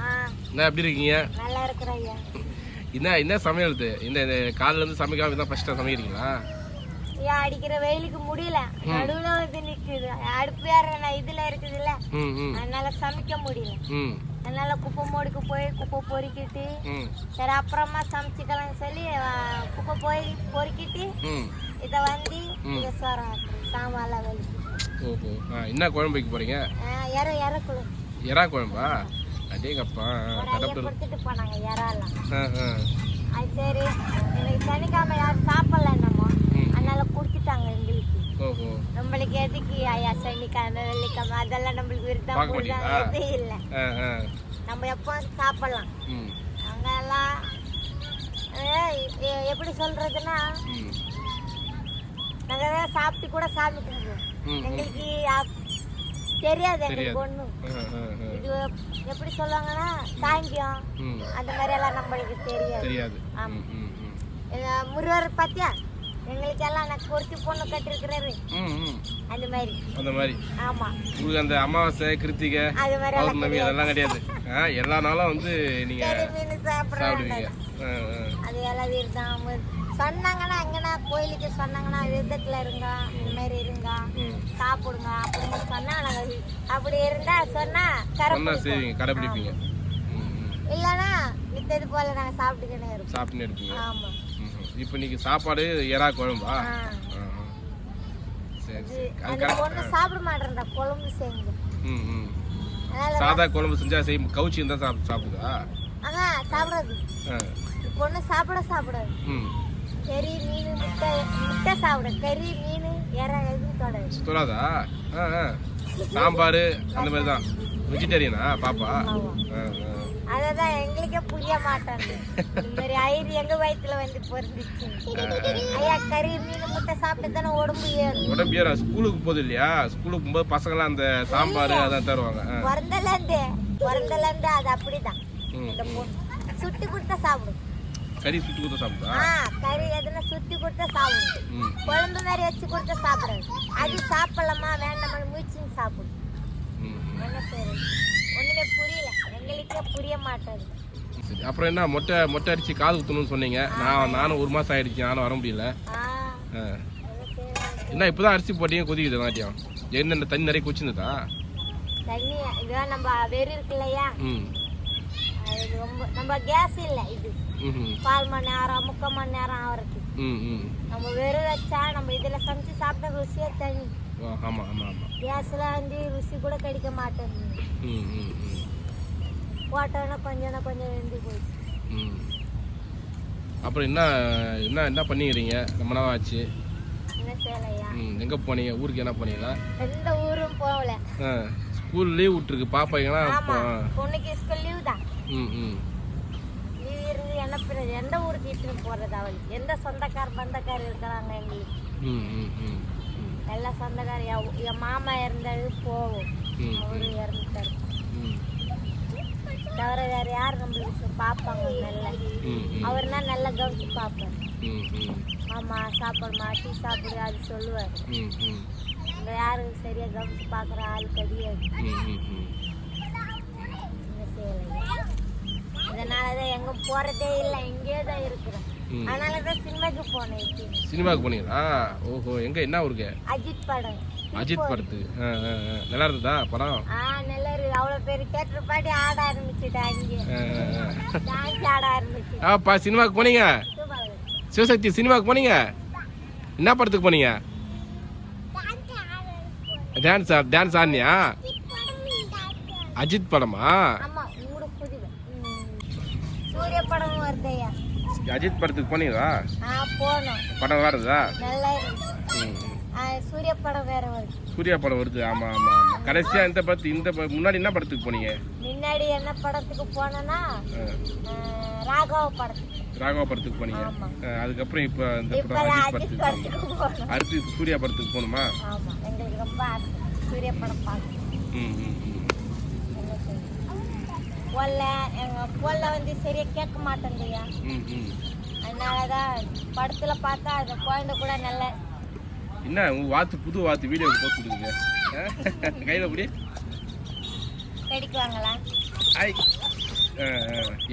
ஆ. என்ன எப்படி இருக்கீங்க? என்ன என்ன சமையல் இந்த காலையில இருந்து சமைக்காம தான் ஃபர்ஸ்ட் சமைக்கிறீங்களா? அடிக்கிற வெயிலுக்கு முடியல. நடுவுல வந்து நிக்குது. அடுப்பு வேற இதுல இருக்குதுல்ல. அதனால சமைக்க முடியல. அதனால குப்பை மோடுக்கு போய் குப்பை பொறுக்கிட்டு சரி அப்புறமா சமைச்சுக்கலாம்னு சொல்லி குப்பை போய் பொறுக்கிட்டு இதை வந்து சாமான்லாம் ஆ என்ன குழம்பு வைக்க போறீங்க? இற இறக்குழு எறா குழம்பா? அடேங்கப்பா ஒரு ஐயா கடப்பு கொடுத்துட்டு போனாங்க இறாலாம் அது சரி இன்னைக்கு சனிக்கிழமை யாரும் சாப்பிடல என்னமோ. அதனால கொடுத்துட்டாங்க எங்களுக்கு. ஓஹோ. நம்மளுக்கு எதுக்கு ஐயா சனிக்கிழமை வெள்ளிக்கிழமை அதெல்லாம் நம்மளுக்கு விருத்தம்? எதுவும் இல்லை. நம்ம எப்போ சாப்பிடலாம். அங்கெல்லாம் எப்படி சொல்றதுன்னா நாங்க சாப்பிட்டு கூட ம். எங்களுக்கு தெரியாது எங்களுக்கு. ஒண்ணும். இது எப்படி சொல்லுவாங்கன்னா சாங்கியம் அந்த மாதிரி எல்லாம் நம்மளுக்கு தெரியாது. தெரியாது. முருகர் பத்தியா? எங்களுக்கு எல்லாம் நான் பொறுத்தி பொண்ணு கட்டிருக்கிறாரு. அந்த மாதிரி. அந்த மாதிரி. ஆமா. உங்களுக்கு அந்த அமாவாசை கிருத்திகை அது மாதிரி அதெல்லாம் கிடையாது. எல்லா நாளும் வந்து நீங்க சாப்பிடுவீங்க. அது எல்லாம் விருதம் சொன்னாங்கன்னா எங்கன்னா கோயிலுக்கு சொன்னாங்கன்னா விருதத்துல இருங்க இந்த மாதிரி இருங்க சாப்பிடுங்க அப்படின்னு சொன்னா அப்படி இருந்தா சொன்னா சொன்னா கரை செய்வீங்க கடைப்பிடிப்பீங்க இல்லைன்னா மித்தது போல நாங்க சாப்பிட்டுக்கினே இருப்போம். சாப்பிட்டுன்னு இருப்பீங்க. ஆமா. ம் இப்போ இன்னைக்கு சாப்பாடு எறா குழம்பா? ஆ. ஆ, ஆ. சாப்பிட மாட்டேன்றா குழம்பு அதனால சாதா குழம்பு செஞ்சா செய் கவுச்சி இருந்தா சாப்பிடுதா? ஆனா சாப்பிடாது. ஆ. பொண்ணு சாப்பிட சாப்பிடாது. கறி மீன் முட்டை முட்டை சாப்பிடும் கறி மீன் இற எதுவும் தொடாது? ஆ சாம்பார் அந்த மாதிரி தான் வெஜிடேரியனா பாப்பா அததான் எங்களுக்கே புரிய மாட்டாங்க இந்த மாதிரி ஐயர் எங்க வயித்துல வந்து பொருந்துச்சு. ஐயா கறி மீன் முட்டை சாப்பிட்டு தானே உடம்பு ஏறும். உடம்பு ஏறா. ஸ்கூலுக்கு போகுது இல்லையா? ஸ்கூலுக்கு போகும்போது பசங்களாம் அந்த சாம்பார் அதான் தருவாங்க. ஆ. பிறந்தல இருந்தே பிறந்தல இருந்து அது அப்படிதான் சுட்டி கொடுத்தா சாப்பிடும். கறி சுட்டு கொடுத்தா சாப்பிட்டா ஆ கறி எதுனா சுத்தி கொடுத்தா சாப்பிடும். குழம்பு மாதிரி வச்சு கொடுத்தா சாப்பிடாது. அது சாப்பிடலாமா வேண்டாமா மூச்சுன்னு சாப்பிடும். என்ன செய்யறது ஒண்ணுமே புரியல. எங்களுக்கே புரிய மாட்டாது அப்புறம் என்ன மொட்டை மொட்டை அடிச்சு காது குத்தணும்னு சொன்னீங்க. நான் நானும் ஒரு மாசம் ஆயிடுச்சு நானும் வர முடியல. என்ன இப்பதான் அரிசி போட்டீங்க கொதிக்குது நாட்டியம் என்ன தண்ணி நிறைய குச்சிருந்ததா தண்ணி நம்ம வெறி இருக்கு இல்லையா அது ரொம்ப நம்ம கேஸ் இல்ல இது. கால் மணி நேரம் முக்கால் மணி நேரம் ஆகிறதுக்கு நம்ம வெறும் வச்சா நம்ம இதுல சமைச்சு சாப்பிட்டா ருசியே தனி. ஆ, ஆமா ஆமா ஆமா. கேஸ்ல வந்து ருசி கூட கிடைக்க மாட்டேங்குது போட்டோன்னா கொஞ்சம் கொஞ்சம் வெந்து போயிடுச்சு அப்புறம் என்ன என்ன என்ன பண்ணிக்கிறீங்க? ரொம்ப நாள் ஆச்சு. எங்கே போனீங்க? ஊருக்கு என்ன போனீங்களா? எந்த ஊரும் போகல. ஸ்கூல் லீவ் விட்டுருக்கு. ஆமா. இப்போ பொண்ணுக்கு ஸ்கூல் லீவ் இருந்து என்ன பிறகு எந்த ஊருக்கு இட்டுன்னு போறது அவளுக்கு எந்த சொந்தக்கார பந்தக்கார இருக்கிறாங்க எங்களுக்கு? எல்லா சொந்தக்கார என் மாமா இறந்தது போவோம் அவரு இறந்துட்டாரு. தவிர வேற யார் நம்மளுக்கு பார்ப்பாங்க நல்ல. அவர்னா நல்லா கவனிச்சு பார்ப்பார் மாமா. சாப்பிடுமா டீ சாப்பிடு அது சொல்லுவார். ம் ம் இங்க யாரும் சரியா கவனிச்சு பார்க்குற ஆள் கிடையாது ம் ம் ம் என்ன செய்யலை இதனால தான் எங்க போறதே இல்லை இங்கேயே தான். அதனால சினிமாக்கு போனேன் போனீங்களா? ஓஹோ எங்க? என்ன ஊருக்கு? அஜித் படம். அஜித் படத்துக்கு. நல்லா இருந்ததா படம்? ஆ நல்லா இருக்கு அவ்வளோ பேர் தேட்டர் ஆட இங்கே. டான்ஸ் ஆட ஆரம்பிச்சு. ஆப்பா சினிமாவுக்கு போனீங்க? சிவசக்தி சினிமாவுக்கு போனீங்க? என்ன படத்துக்கு போனீங்க? Dance dance ஆடினியா? அஜித் படமா? சூரிய படம் வருதையா? அஜித் படத்துக்கு போனீங்களா? போனோம். படம் வருதா? நல்லா சூரிய படம் வேற வருது. சூர்யா படம் வருது. ஆமா ஆமா ஆமா. கடைசியா இந்த படத்து இந்த ப- முன்னாடி என்ன படத்துக்கு போனீங்க? முன்னாடி என்ன படத்துக்கு போனோன்னா ராகவ படத்துக்கு. ராகவா படத்துக்கு போனீங்க. ஆமா. அதுக்கப்புறம் இப்ப இந்த இப்ப படம் அஜித் அஜித் படத்துக்கு போனீங்க. படத்துக்கு போனோம். அடுத்து இப்ப சூர்யா படத்துக்கு போகணுமா? ஆமா. எங்களுக்கு ரொம்ப ஆசை. சூரிய படம் பார்க்கணும். ம் ம் ம். என்ன பொல்ல எங்க பொல்ல வந்து சரியா கேட்க மாட்டேங்குதுயா ம் ம். அதனாலதான் படத்துல பார்த்தா அந்த குழந்தை கூட நல்ல என்ன உங்க வாத்து புது வாத்து வீடியோ போட்டு கொடுக்குது கையில புடி கடிக்குவாங்களா? ஐ.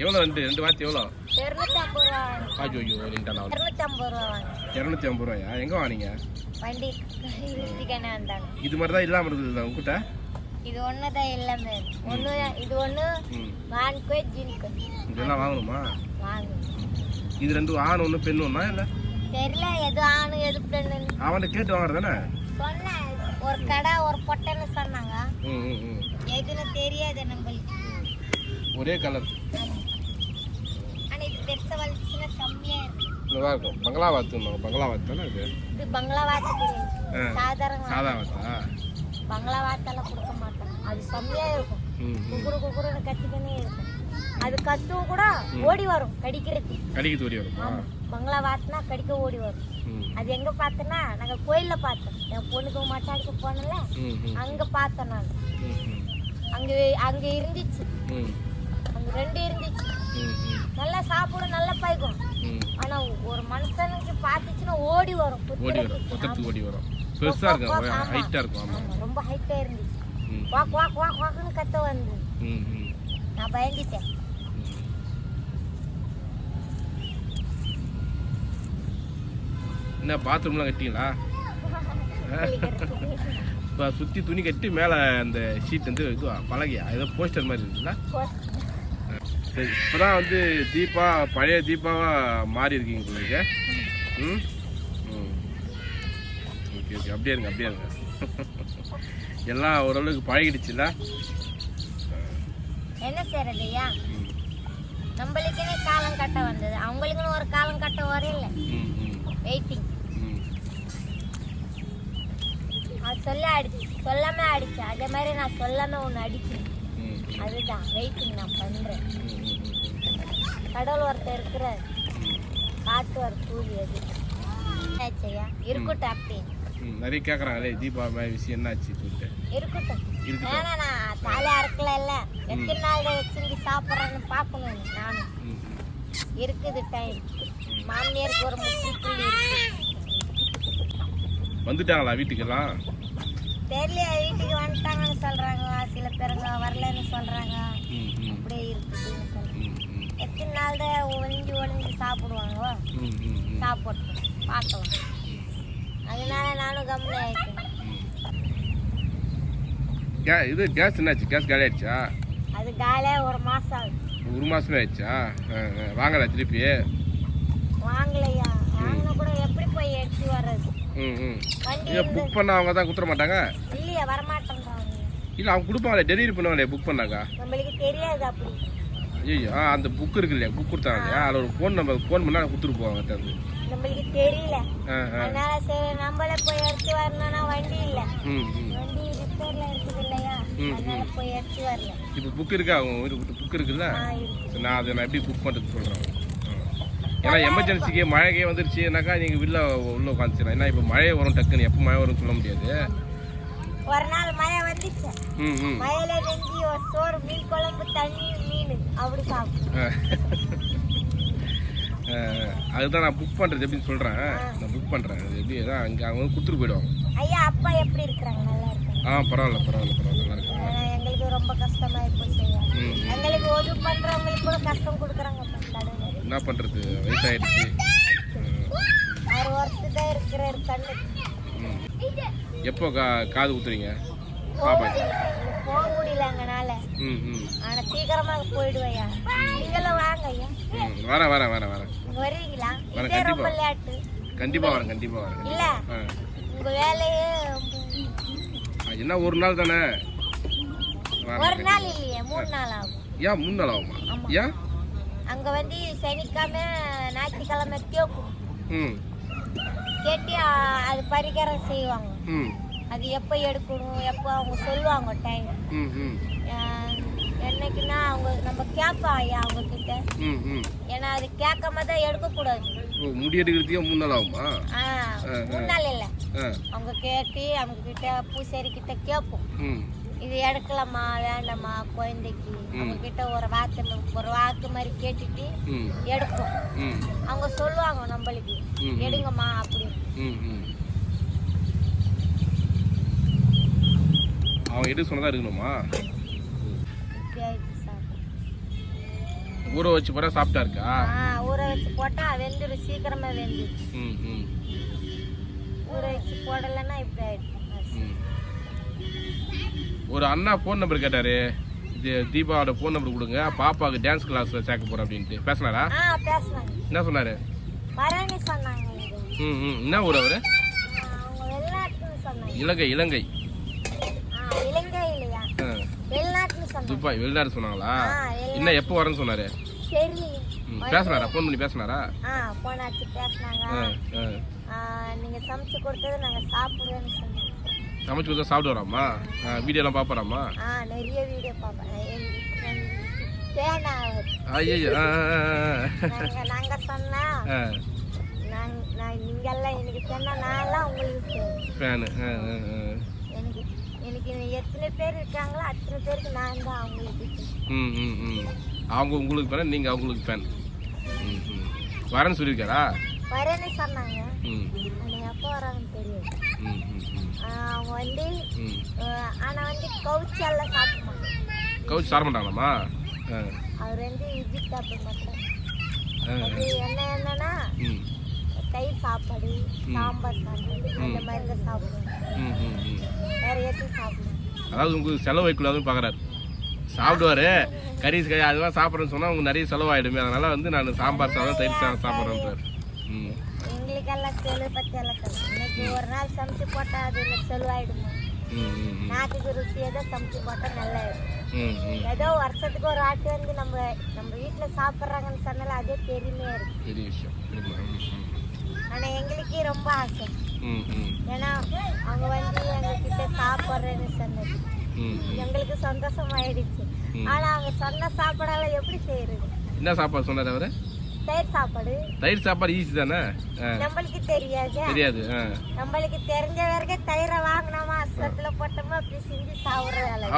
எவ்வளோ ரெண்டு ரெண்டு வாத்தி எவ்வளோ? இருநூத்தி ஐம்பது ரூபா ஐயோ ரெண்டாண்ணா இருநூத்தி ஐம்பது ரூபா இரநூத்தி ஐம்பது ரூபாயா? எங்கே வாங்கினீங்க? வண்டி இது மாதிரி தான் இல்லாமல் இருந்தது உங்ககிட்ட இது ஒண்ணுதான் எல்லாமே. ஒண்ணு இது ஒண்ணு ம். வான்கோ ஜின்கோ. இதெல்லாம் வாங்கணுமா? வாங்க. இது ரெண்டு ஆண் ஒன்று பெண் ஒன்றா இல்லை தெரியல எது ஆணு எது பெண்ணுன்னு அவன்கிட்ட கேட்டு வாங்குறது தானே சொன்னேன் ஒரு கடை ஒரு பொட்டைன்னு சொன்னாங்க. எதுன்னு தெரியாது நம்மளுக்கு. ஒரே கலர். ஆனா இது பெருசா வளர்ச்சுன்னா கம்மியா இருக்கு. நல்லா இருக்கும் பங்களா வாத்து பங்களா வாத்து தானே இது? இது பங்களா வாத்து. சாதாரண. சாதா வாத்தா பங்களா வாத்தெல்லாம் கொடுக்க மாட்டாங்க அது செம்மையா இருக்கும். குக்குரு குக்குருன்னு கத்திக்கினே இருக்கும். அது கத்துவும் கூட ஓடி வரும் கடிக்கிறதுக்கு. கடிக்கு தோடி வருமா. ஆமா. பங்களா வாத்துனா கடிக்க ஓடி வரும். அது எங்க பார்த்தேன்னா நாங்க கோயில்ல பார்த்தோம். என் பொண்ணுக்கு மட்டாடிக்கு போனல அங்க பார்த்தேன் நான். அங்க அங்க இருந்துச்சு. அங்க ரெண்டு இருந்துச்சு. நல்லா சாப்பிடும் நல்லா பாய்க்கும் ஆனா ஒரு மனுஷனுக்கு பார்த்துச்சுன்னா ஓடி வரும் ஓடி வரும். ஓடி வரும். பெருசாக இருக்கும். ஆமா. ஹைட்டாக இருக்கும். ஆமா, ரொம்ப ஹைட்டா இருந்துச்சு. வாக் வாக் வாக் வாக்குன்னு கத்த வந்து. நான் பயந்துட்டேன். என்ன பாத்ரூம்லாம் கட்டிங்களா இப்போ சுற்றி துணி கட்டி மேலே அந்த ஷீட் வந்து இதுவா பழகியா ஏதோ போஸ்டர் மாதிரி இருக்குல்ல சரி இப்போ தான் வந்து தீபா பழைய தீபாவா மாறி இருக்கீங்க உங்களுக்கு ம்? ஓகே அப்படியே இருங்க அப்படியே இருங்க எல்லாம் ஓரளவுக்கு பழகிடுச்சுல்ல என்ன செய்யறது ஐயா? நம்மளுக்குன்னு காலம் கட்ட வந்தது. அவங்களுக்குன்னு ஒரு காலம் கட்ட வரையில வெயிட்டிங் அது சொல்ல அடிச்சு சொல்லாம அடிச்சு அதே மாதிரி நான் சொல்லாம ஒன்று அடிச்சேன் ம் அதுதான். வெயிட்டிங் நான் பண்றேன். கடவுள் ஒருத்தர் இருக்கிற காட்டு ஒரு கூலி அது. இருக்கட்டும் அப்படி. ம் நிறைய கேட்குறாங்களே தீபா மாதிரி விஷயம் என்னாச்சு? சொல்லிட்டு. இருக்குது டைம் மாமியாருக்கு ஒரு வந்துட்டாங்களா வீட்டுக்கெல்லாம்? தெரியல வீட்டுக்கு வந்துட்டாங்கன்னு சொல்றாங்க சில பேருங்க வரலன்னு சொல்றாங்க. அப்படியே இருக்குதுன்னு சொல்றாங்க. எத்தனை நாள் தான் ஒளிஞ்சு ஒளிஞ்சு சாப்பிடுவாங்க சாப்பிட்டோம் பார்க்கலாம். அதனால நானும் கம்மி ஆயிட்டேன். கே இது கேஸ் என்னாச்சு? கேஸ் காலி ஆயிடுச்சா? அது காலே ஒரு மாசம் ஆகுது. ஒரு மாசமே ஆயிடுச்சா. வாங்கல திருப்பி? வாங்கலையா? வாங்கின கூட எப்படி போய் எடுத்து வர்றது? ம் ம். வண்டி இதை இருந்து புக் பண்ண அவங்க தான் கொடுத்துட மாட்டாங்க? இல்லையா வரமாட்டேன்றாங்க. இல்லை அவங்க கொடுப்பாங்களே டெலிவரி பண்ணுவாங்களே புக் பண்ணாக்கா? நம்மளுக்கு தெரியாது அப்படி. ஐயோ அந்த புக் இருக்கு இல்லையா புக் கொடுத்தாங்க அதில் ஒரு ஃபோன் நம்பர் ஃபோன் பண்ணால் கொடுத்துட்டு போவாங்க தந்து நம்மளுக்கு தெரியல. அதனால சரி நம்மளே போய் எடுத்து வரணும்னா வண்டி இல்லை. வண்டி ரிப்பேர்ல இருக்குது இல்லையா? அதனால போய் எடுத்து வரல. இப்போ புக் இருக்கா? அவங்க புக் இருக்குல்ல? நான் அதை நான் எப்படி புக் பண்ணுறது சொல்கிறேன் ஏன்னா எமர்ஜென்சிக்கு மழைக்கே வந்துருச்சுனாக்கா நீங்கள் வெளில உள்ள உட்காந்துச்சிடலாம் ஏன்னா இப்போ மழை வரும் டக்குன்னு. எப்போ மழை வரும்னு சொல்ல முடியாது. ஒரு நாள் மழை வந்துச்சு. மழையில நெஞ்சி ஒரு சோறு மீன் குழம்பு தண்ணி மீன். அப்படி சாப்பிடும் அதுதான் நான் புக் பண்ணுறது எப்படின்னு சொல்கிறேன் நான் புக் பண்ணுறேன் அது எப்படி தான் அங்கே அவங்க வந்து கொடுத்துட்டு போயிடுவாங்க. ஐயா அப்பா எப்படி இருக்கிறாங்க? நல்லா ஆ பரவாயில்ல பரவாயில்ல பரவாயில்ல நல்லா இருக்காங்க. எங்களுக்கு ரொம்ப கஷ்டமா போய் செய்யும் ம் ம். எங்களுக்கு உதவி பண்றவங்களுக்கு கூட கஷ்டம் கொடுக்குறாங்க என்ன பண்ணுறது வயசாயிடுச்சு. அவர் ஒருத்தர் தான் இருக்கிறார் கண்ணு. எப்போ கா காது குத்துறீங்க? பாப்பா. போக முடியல அங்கனால ம் ம். ஆனா சீக்கிரமா போயிடுவையா நீங்களும் வாங்க ஐயா. வரேன் வரேன் வரேன் வரேன். வருவீங்களா இதே ரொம்ப கண்டிப்பா. லேட்டு. கண்டிப்பாக வரேன் கண்டிப்பாக வரேன் இல்ல உங்க வேலையே என்ன ஒரு நாள் தானே? ஒரு நாள் இல்லையே மூணு நாள் ஆகும். ஏன் மூணு நாள் ஆகுமா. ஏன்? அங்க வந்து சனிக்கிழமை ஞாயிற்றுக்கிழமை கேட்கும் ம். கேட்டு அது பரிகாரம் செய்வாங்க. ம். அது எப்போ எடுக்கணும் எப்போ அவங்க சொல்லுவாங்க டைம் ம் ம். என்னைக்குன்னா அவங்க நம்ம கேட்போம் ஐயா அவங்க கிட்ட ம் ம். ஏன்னா அது கேட்காம தான் எடுக்கக்கூடாது. ஓ முடி எடுக்கிறதுக்கே மூணு நாள் ஆகுமா? ஆ மூணு நாள் இல்லை. அவங்க கேட்டு அவங்க கிட்ட பூசாரி கிட்ட கேட்போம். ம். இது எடுக்கலாமா வேண்டாமா குழந்தைக்கு? அவங்க கிட்ட ஒரு வார்த்தை ஒரு வாக்கு மாதிரி கேட்டுட்டு எடுப்போம். அவங்க சொல்லுவாங்க நம்மளுக்கு. எடுங்கம்மா அப்படி. ம் ம். அவங்க எடுக்க சொன்னதா இருக்கணுமா ஊற வச்சு போறா சாப்பிட்டா இருக்கா ஊற வச்சு போட்டா வெந்துடும் சீக்கிரமா ம் ஊற வச்சு போடலைன்னா இப்படி ஆயிடும் ம். ஒரு அண்ணா ஃபோன் நம்பர் கேட்டாரு. இது தீபாவோட ஃபோன் நம்பர் கொடுங்க. பாப்பாவுக்கு டான்ஸ் கிளாஸ்ல சேர்க்க போறேன் அப்படின்ட்டு. பேசினாரா? என்ன சொன்னாரு. ம் ம். என்ன ஊர் அவரு? இலங்கை இலங்கை. துபாய் வெளிநாடு சொன்னாங்களா? இன்னும் எப்போ வரேன்னு சொன்னாரு? தெரியல பேசினாரா? ஃபோன் பண்ணி பேசினாரா? ஆ போனாச்சு பேசுனாங்க. ஆ, நீங்க சமைச்சு கொடுத்தது நாங்க சாப்பிடுவேன்னு சொன்னோம் சமைச்சு கொடுத்தா சாப்பிட்டு வராமா? வீடியோலாம் பார்ப்பறாமா? ஆ நிறைய வீடியோ பார்ப்பேன் தேனா ஐயோ நாங்க சொன்னா நீங்கெல்லாம் எனக்கு சொன்னா நான்லாம் உங்களுக்கு ஃபேனு எனக்கு எனக்கு எத்தனை பேர் இருக்காங்களோ அத்தனை பேருக்கு நான் தான் அவங்களுக்கு ம் ம் ம். அவங்க உங்களுக்கு ஃபேன் நீங்கள் அவங்களுக்கு ஃபேன் வரேன்னு சொல்லியிருக்காரா? வரேன்னு சொன்னாங்க. ஆனால் எப்போ வராங்கன்னு தெரியாது. ம் ம் ம் ஆ, அவங்க வந்து ம். ஆ, ஆனா வந்து கவுச்சி எல்லாம் கவுச்சு மாட்டாங்களாம்மா? ஆ. அவர் வந்து இட்லி சாப்பிட மாட்டாங்க என்ன என்னன்னா தயிர் சாப்பாடு சாம்பார் சாப்பாடு அந்த மாதிரி தான் சாப்பிடுவாங்க. ம் ம் ம். வேற எதுவும் சாப்பிடுவாங்க அதாவது உங்களுக்கு செலவு வைக்கக்கூடாதுன்னு பார்க்குறாரு சாப்பிடுவாரு. கறி அதெல்லாம் சாப்பிட்றேன்னு சொன்னால் உங்களுக்கு நிறைய செலவாயிடுமே. அதனால வந்து நான் சாம்பார் சாதம் தயிர் சாதம் சாப்பிட்றேன்றார். ம். எங்களுக்கெல்லாம் செலவு பற்றி எல்லாம் சொல்லு இன்னைக்கு ஒரு நாள் சமைச்சு போட்டால் அது எனக்கு செலவாயிடுமா? நாட்டுக்கு ருசியாக தான் சமைச்சு போட்டால் நல்லா இருக்கும் ஏதோ வருஷத்துக்கு ஒரு ஆட்டு வந்து நம்ம நம்ம வீட்டில் சாப்பிட்றாங்கன்னு சொன்னால அதே பெருமையாக இருக்கு. பெரிய விஷயம். ஆனால் எங்களுக்கே ரொம்ப ஆசை. ஏன்னா அவங்க வந்து எங்ககிட்ட சாப்பிட்றேன்னு சொன்னது. எங்களுக்கு சந்தோஷமாயிடுச்சு. ம். ஆனா அவங்க சொன்ன சாப்பாடெல்லாம் எப்படி செய்யறது? என்ன சாப்பாடு சொன்னார் அவர்? தயிர் சாப்பாடு. தயிர் சாப்பாடு ஈஸி தானே? நம்மளுக்கு தெரியாது. தெரியாது நம்மளுக்கு தெரிஞ்ச வரைக்கும் தயிரை வாங்கினோமா அசத்துல போட்டோமா அப்படி செஞ்சு சாப்பிட்ற வேலை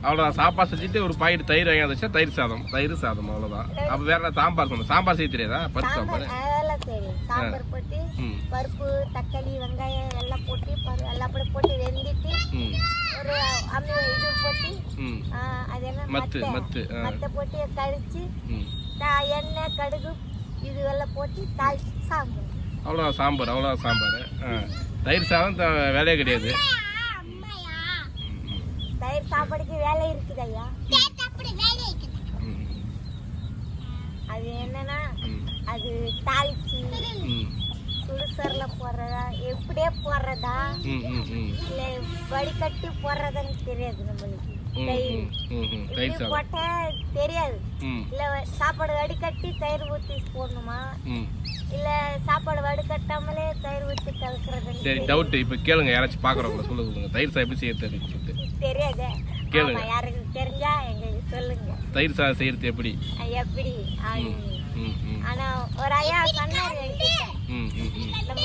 அவ்வளோதான் சாப்பாடு செஞ்சுட்டு ஒரு பாக்கெட் தயிர் வாங்கி வச்சா தயிர் சாதம் தயிர் சாதம் அவ்வளோதான் அப்போ வேற சாம்பார் சொன்னேன் சாம்பார் செய்ய தெரியாதா? பருப்பு சாம்பார் சாம்பார் தெரியும் சாம்பார் போட்டு பருப்பு தக்காளி வெங்காயம் எல்லாம் போட்டு எல்லாம் அப்படி போட்டு வெந்திட்டு ஒரு அம்மி இது போட்டு அது என்ன மத்து மத்து. மத்தை போட்டு கழிச்சு எண்ணெய் கடுகு இது எல்லாம் போட்டு தாளிச்சு சாப்பிடுவோம் அவ்வளோதான் சாம்பார் அவ்வளோதான் சாம்பார். தயிர் சாதம் வேலையே கிடையாது. தயிர் சாப்பாடுக்கு வேலை இருக்குது ஐயா ம் அது என்னன்னா அது தாளிச்சு சுடுசரில் போடுறதா எப்படியே போடுறதா இல்ல வடிகட்டி போடுறதான்னு தெரியாது நம்மளுக்கு. தயிர். போட்டா தெரியாது. இல்ல சாப்பாடு வடிகட்டி தயிர் ஊற்றி போடணுமா? இல்ல சாப்பாடு வடிகட்டாமலே தயிர் ஊற்றி கலக்குறதுன்னு சரி டவுட் இப்போ கேளுங்க யாராச்சும் பார்க்குறவங்கள சொல்ல சொல்லுங்க தயிர் செய்யறது அப்படின்னு சொல்லிட்டு. தெரியாதே. கேளுங்க. யாருக்கு தெரிஞ்சா எங்களுக்கு சொல்லுங்க. தயிர் சாதம் செய்யறது எப்படி? எப்படி? ஆனா ஒரு ஐயா சொன்னாரு நம்ம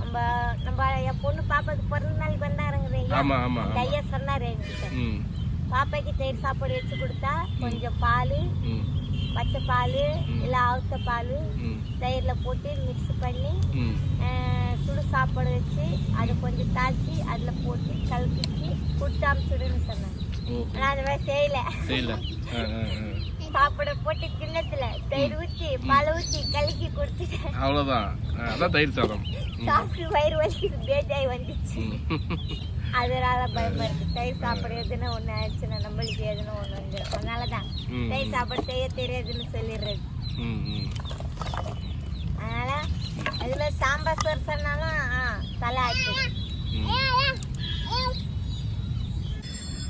நம்ம நம்ம என் பொண்ணு பாப்பாக்கு பிறந்த ஆமாம் ஆமாம் அந்த ஆமாம் ஐயா சொன்னாரு என்கிட்ட. பாப்பாக்கு தயிர் சாப்பாடு வச்சு கொடுத்தா கொஞ்சம் பால் பச்சை பால் இல்லை அவுத்த பால் தயிர்ல போட்டு மிக்ஸ் பண்ணி சுடு சாப்பாடு வச்சு அதை கொஞ்சம் தாளிச்சு அதுல போட்டு கலக்கிச்சு கொடுத்து அமிச்சுடுன்னு சொன்னாங்க ஆனா அந்த மாதிரி செய்யல. சாப்பாடு போட்டு கிண்ணத்துல தயிர் ஊற்றி பால் ஊற்றி கலக்கி கொடுத்துட்டேன். அதான் தயிர் சாதம். சாப்பிட்டு வயிறு வலி பேஜாய் வந்துச்சு. அதனால பயமா இருக்கு. தயிர் சாப்பாடு எதுனா ஒண்ணு ஆயிடுச்சுன்னா நம்மளுக்கு எதுனா ஒண்ணு வந்துடும் அதனாலதான் தயிர் சாப்பாடு செய்ய தெரியாதுன்னு சொல்லிடுறது. அதனால அதுல சாம்பார் சோறு சொன்னாலும் தலை ஆச்சு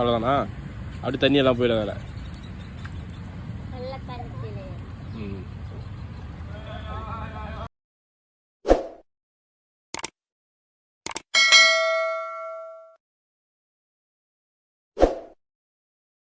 அவ்வளோதானா அப்படி தண்ணியெல்லாம் போயிடும் வேலை